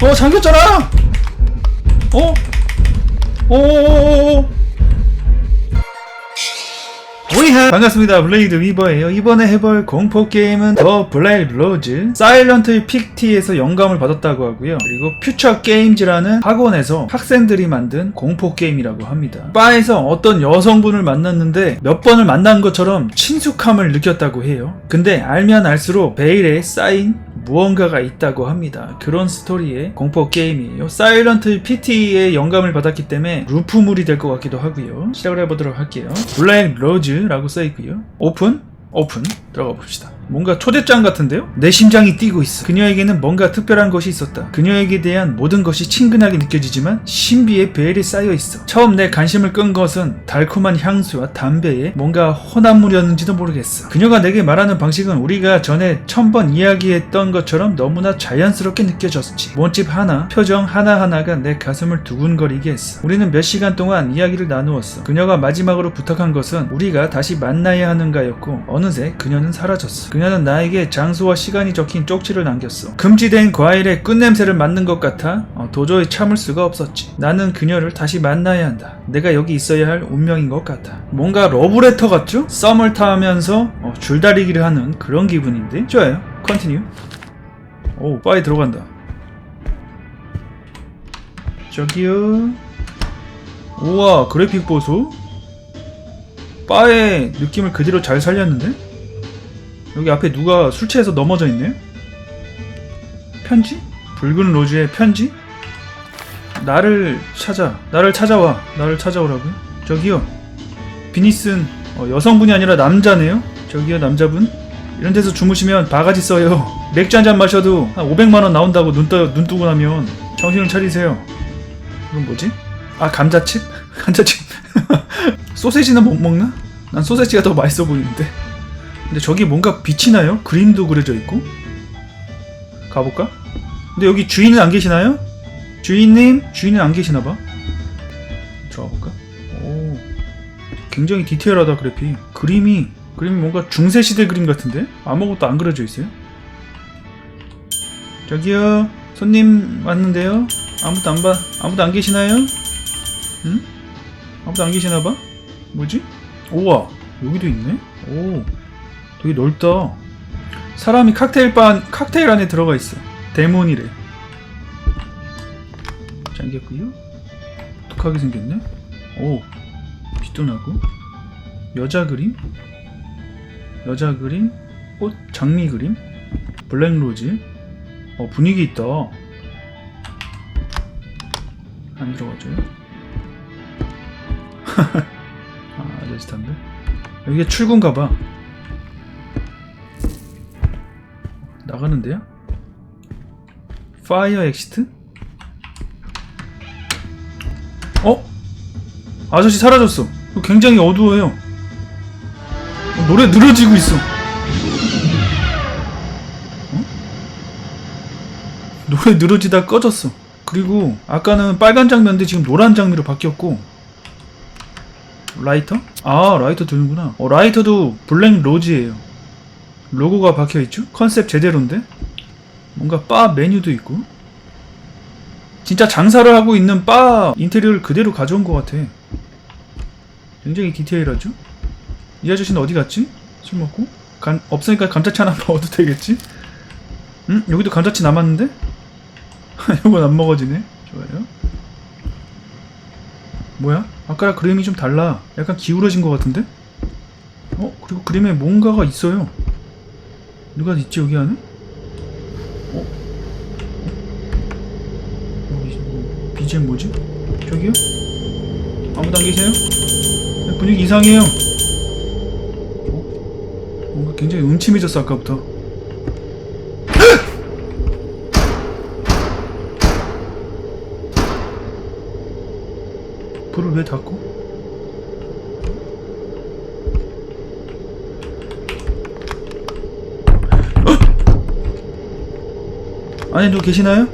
어 잠겼잖아. 어? 오오오오 오이하 반갑습니다. 블레이드 위버예요. 이번에 해볼 공포 게임은 더 블랙 로즈. 사일런트 픽티에서 영감을 받았다고 하고요. 그리고 퓨처 게임즈라는 학원에서 학생들이 만든 공포 게임이라고 합니다. 바에서 어떤 여성분을 만났는데 몇 번을 만난 것처럼 친숙함을 느꼈다고 해요. 근데 알면 알수록 베일에 쌓인 무언가가 있다고 합니다. 그런 스토리의 공포 게임이에요. 사일런트 PT의 영감을 받았기 때문에 루프물이 될 것 같기도 하고요. 시작을 해보도록 할게요. 블랙 로즈라고 써있고요. 오픈, 오픈 들어가 봅시다. 뭔가 초대장 같은데요? 내 심장이 뛰고 있어. 그녀에게는 뭔가 특별한 것이 있었다. 그녀에게 대한 모든 것이 친근하게 느껴지지만 신비의 베일이 쌓여 있어. 처음 내 관심을 끈 것은 달콤한 향수와 담배에 뭔가 혼합물이었는지도 모르겠어. 그녀가 내게 말하는 방식은 우리가 전에 천번 이야기했던 것처럼 너무나 자연스럽게 느껴졌지. 몸집 하나, 표정 하나하나가 내 가슴을 두근거리게 했어. 우리는 몇 시간 동안 이야기를 나누었어. 그녀가 마지막으로 부탁한 것은 우리가 다시 만나야 하는가였고 어느새 그녀는 사라졌어. 그녀는 나에게 장소와 시간이 적힌 쪽지를 남겼어. 금지된 과일의 끝냄새를 맡는 것 같아 어, 도저히 참을 수가 없었지. 나는 그녀를 다시 만나야 한다. 내가 여기 있어야 할 운명인 것 같아. 뭔가 러브레터 같죠? 썸을 타면서 어, 줄다리기를 하는 그런 기분인데 좋아요. 컨티뉴. 오, 바에 들어간다. 저기요. 우와, 그래픽 보소. 바의 느낌을 그대로 잘 살렸는데? 여기 앞에 누가 술 취해서 넘어져 있네요? 편지? 붉은 로즈의 편지? 나를 찾아. 나를 찾아와. 나를 찾아오라고요? 저기요. 비니슨 어, 여성분이 아니라 남자네요? 저기요, 남자분? 이런 데서 주무시면 바가지 써요. 맥주 한 잔 마셔도 한 500만원 나온다고 눈, 떠, 눈 뜨고 나면 정신을 차리세요. 이건 뭐지? 아, 감자칩? 감자칩. 소세지는 못 먹나? 난 소세지가 더 맛있어 보이는데. 근데 저기 뭔가 빛이 나요? 그림도 그려져 있고. 가볼까? 근데 여기 주인은 안 계시나요? 주인님? 주인은 안 계시나봐. 들어가 볼까? 오. 굉장히 디테일하다 그래픽. 그림이 그림이 뭔가 중세 시대 그림 같은데 아무것도 안 그려져 있어요. 저기요 손님 왔는데요. 아무도 안 봐. 아무도 안 계시나요? 응? 아무도 안 계시나봐. 뭐지? 우와 여기도 있네. 오 되게 넓다. 사람이 칵테일 바 칵테일 안에 들어가 있어. 데몬이래. 잠겼고요. 독하게 생겼네. 오 빛도 나고 여자 그림 여자 그림 꽃 장미 그림 블랙 로즈 어 분위기 있다 안 들어가죠 아 담배 여기가 출구인가봐 나가는데요 파이어 엑시트 어 아저씨 사라졌어 굉장히 어두워요 어, 노래 느려지고 있어. 어? 노래 느려지다 꺼졌어. 그리고 아까는 빨간 장면인데 지금 노란 장미로 바뀌었고 라이터? 아 라이터 드는구나. 어 라이터도 블랙 로즈예요. 로고가 박혀 있죠? 컨셉 제대로인데? 뭔가 바 메뉴도 있고. 진짜 장사를 하고 있는 바 인테리어를 그대로 가져온 것 같아. 굉장히 디테일하죠? 이 아저씨는 어디 갔지? 술 먹고? 간, 없으니까 감자치 하나 먹어도 되겠지? 응? 여기도 감자치 남았는데? 이건 안 먹어지네. 좋아요. 뭐야? 아까랑 그림이 좀 달라. 약간 기울어진 것 같은데? 어? 그리고 그림에 뭔가가 있어요. 누가 있지 여기 안에? 어? 어? 여기 뭐, BGM 뭐지? 저기요? 아무도 안 계세요? 분위기 이상해요. 뭔가 굉장히 음침해졌어 아까부터 불을 왜 닫고? 헉! 안에 누구 계시나요?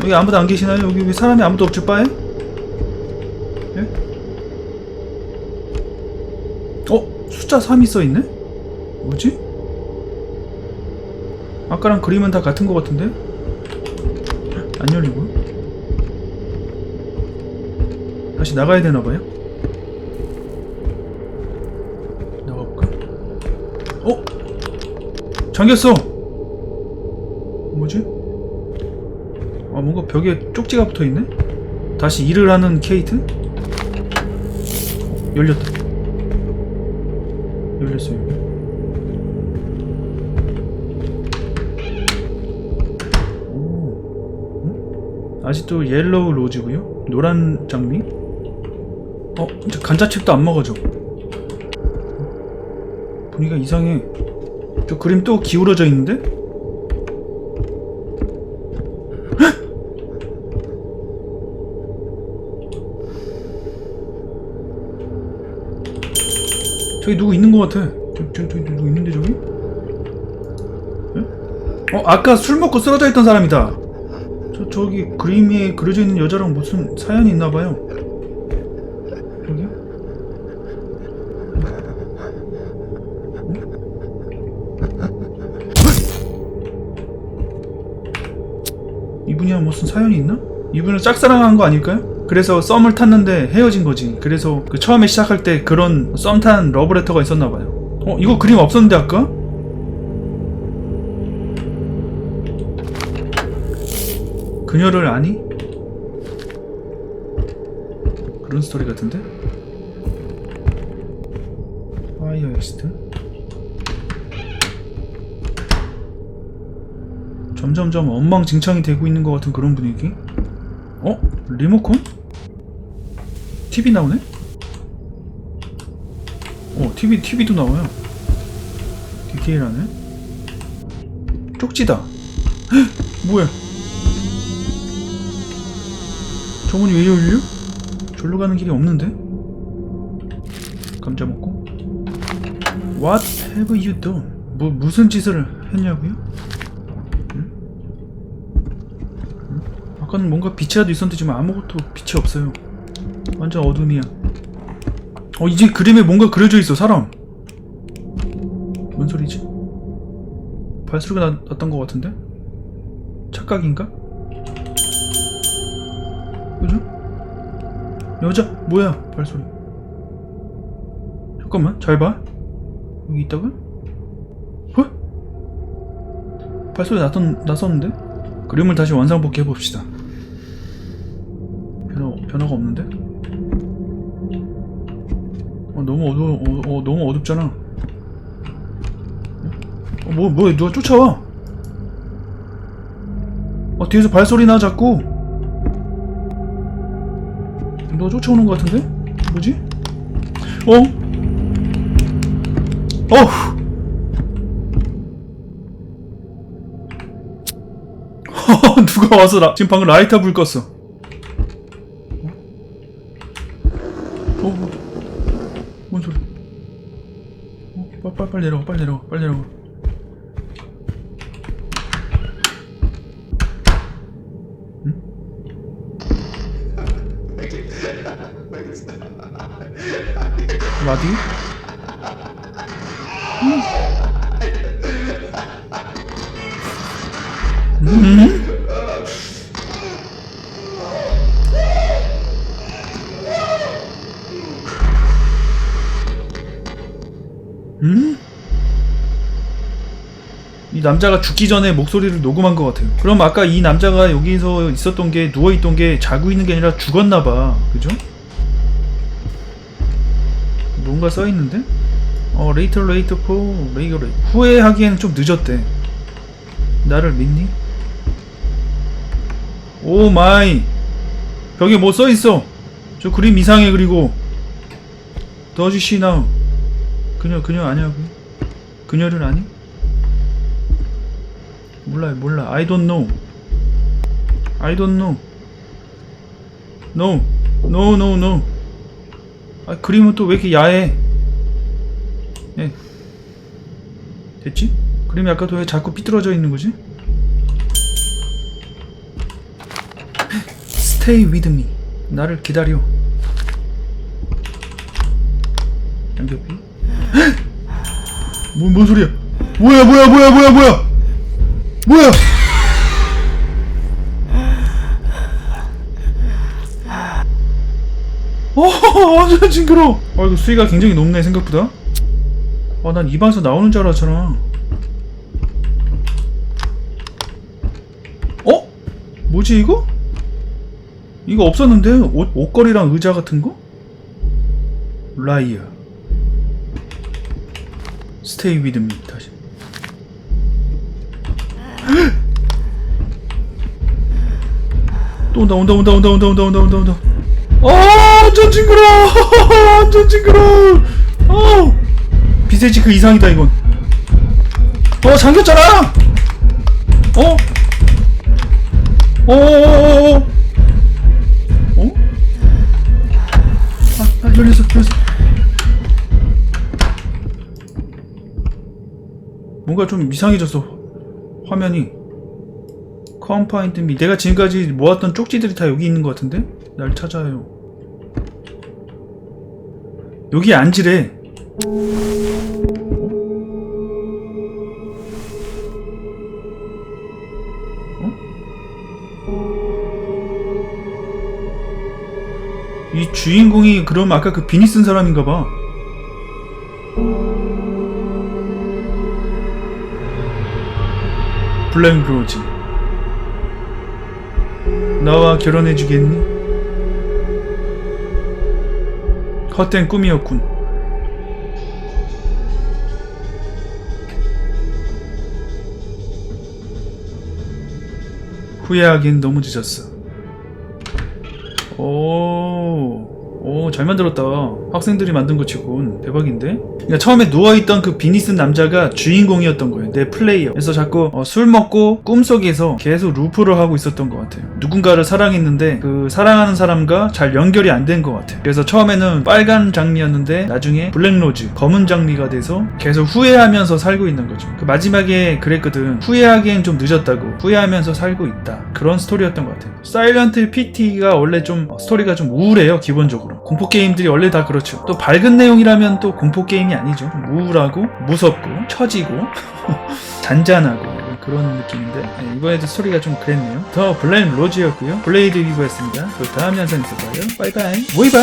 여기 아무도 안 계시나요? 여기 왜 사람이 아무도 없죠 바에? 예? 어? 숫자 3이 써있네? 뭐지? 아까랑 그림은 다 같은 것 같은데? 안 열리고 다시 나가야 되나봐요 나가볼까? 어? 잠겼어 뭐지? 아 뭔가 벽에 쪽지가 붙어있네? 다시 일을 하는 케이트? 어, 열렸다 열렸어요? 아직도 옐로우 로즈고요 노란 장미 어? 감자칩도 안 먹어져 분위기가 이상해 저 그림 또 기울어져 있는데? 저기 누구 있는 것 같아. 저, 저, 저기 누구 있는데 저기? 에? 어 아까 술 먹고 쓰러져 있던 사람이다. 저 저기 그림에 그려져 있는 여자랑 무슨 사연이 있나 봐요. 어? 이분이랑 무슨 사연이 있나? 이분을 짝사랑한 거 아닐까요? 그래서 썸을 탔는데 헤어진 거지. 그래서 그 처음에 시작할 때 그런 썸 탄 러브레터가 있었나 봐요. 어, 이거 그림 없었는데 아까? 그녀를 아니? 그런 스토리 같은데? 파이어 엑스트 점점점 엉망진창이 되고 있는 것 같은 그런 분위기? 어? 리모컨? TV 나오네? 어, TV, TV도 나와요. 디테일하네. 쪽지다. 헉! 뭐야? 저문이 왜 열려? 절로 가는 길이 없는데? 감자 먹고. What have you done? 뭐, 무슨 짓을 했냐고요? 응? 응? 아까는 뭔가 빛이라도 있었는데 지금 아무것도 빛이 없어요. 완전 어둠이야. 어, 이제 그림에 뭔가 그려져 있어, 사람. 뭔 소리지? 발소리가 나, 났던 것 같은데? 착각인가? 그죠? 여자, 뭐야, 발소리. 잠깐만, 잘 봐. 여기 있다고요? 어? 발소리 났던, 났었는데? 그림을 다시 원상복귀 해봅시다. 변화, 변화가 없는데? 어, 너무 어두, 어, 어, 너무 어둡잖아. 어, 뭐, 뭐야, 누가 쫓아와? 어, 뒤에서 발소리 나, 자꾸. 누가 쫓아오는 것 같은데? 뭐지? 어? 어후! 누가 와서 라, 지금 방금 라이터 불 껐어. 어? 빨리, 빨리, 빨리 내려가, 빨리 내려가. 응? 라디? 음? 음? 이 남자가 죽기 전에 목소리를 녹음한 것 같아요. 그럼 아까 이 남자가 여기서 있었던 게 누워 있던 게 자고 있는 게 아니라 죽었나 봐. 그죠? 뭔가 써 있는데? 어, later, later, for, later. 후회하기에는 좀 늦었대. 나를 믿니? 오 마이. 벽에 뭐 써 있어? 저 그림 이상해, 그리고. She now? 그녀, 그녀 아냐고? 그녀를 아니? 몰라요, 몰라. I don't know. I don't know. No. No, no, no. 아, 그림은 또 왜 이렇게 야해? 예. 됐지? 그림이 아까도 왜 자꾸 삐뚤어져 있는 거지? Stay with me. 나를 기다려. 양겹이? 뭔, 뭔 소리야? 뭐야, 뭐야, 뭐야, 뭐야, 뭐야? 뭐야? 어, 완전 징그러워. 아, 이거 수위가 굉장히 높네 생각보다. 아, 난 이 방에서 나오는 줄 알았잖아. 어? 뭐지 이거? 이거 없었는데 옷, 옷걸이랑 의자 같은 거? 라이어. 스테이 위드 미 다시. 또 온다 온다 온다 온다 온다 온다 온다 온다 온다. 아, 완전 징그러. 완전 징그러. 어. 비세지 그 이상이다 이건. 어 잠겼잖아. 어? 어어어어. 어? 아, 아 열렸어 열렸어. 뭔가 좀 이상해졌어 화면이. 컴파인드 미 내가 지금까지 모았던 쪽지들이 다 여기 있는 것 같은데? 날 찾아요 여기 앉으래 어? 이 주인공이 그럼 아까 그 비니 쓴 사람인가 봐 블랙 로즈 나와 결혼해 주겠니? 헛된 꿈이었군. 후회하긴 너무 늦었어. 오, 오, 잘 만들었다. 학생들이 만든 거 치곤 대박인데? 그러니까 처음에 누워있던 그 비니 쓴 남자가 주인공이었던 거예요. 내 플레이어. 그래서 자꾸 어, 술 먹고 꿈속에서 계속 루프를 하고 있었던 것 같아요. 누군가를 사랑했는데 그 사랑하는 사람과 잘 연결이 안 된 것 같아요. 그래서 처음에는 빨간 장미였는데 나중에 블랙로즈, 검은 장미가 돼서 계속 후회하면서 살고 있는 거죠. 그 마지막에 그랬거든. 후회하기엔 좀 늦었다고. 후회하면서 살고 있다. 그런 스토리였던 것 같아요. 사일런트 PT가 원래 좀 어, 스토리가 좀 우울해요. 기본적으로. 공포 게임들이 원래 다 그렇죠. 또 밝은 내용이라면 또 공포 게임이 아니죠. 좀 우울하고 무섭고 처지고 잔잔하고 그런 느낌인데 네, 이번에도 스토리가 좀 그랬네요. 더 블랙 로즈였고요. 블레이드 위버였습니다. 또 다음 영상에서 봐요. 바이바이. 모이바.